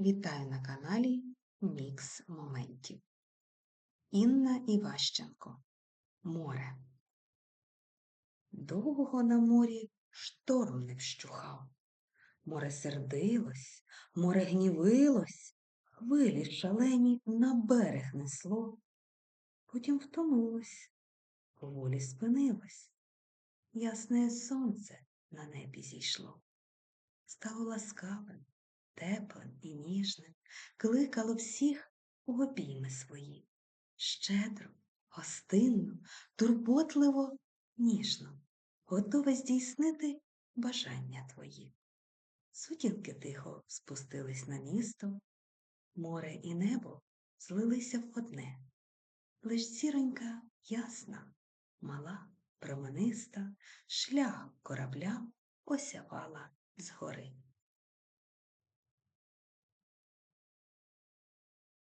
Вітаю на каналі Мікс Моментів. Інна Іващенко. Море. Довго на морі шторм не вщухав. Море сердилось, море гнівилось, хвилі шалені на берег несло. Потім втомилось, поволі спинилось. Ясне сонце на небі зійшло. Стало ласкавим, теплим і ніжним, кликало всіх у обійми свої, щедро, гостинно, турботливо, ніжно, готове здійснити бажання твої. Сутінки тихо спустились на місто, море і небо злилися в одне. Лиш зіронька ясна, мала, промениста, шлях кораблям осявала згори.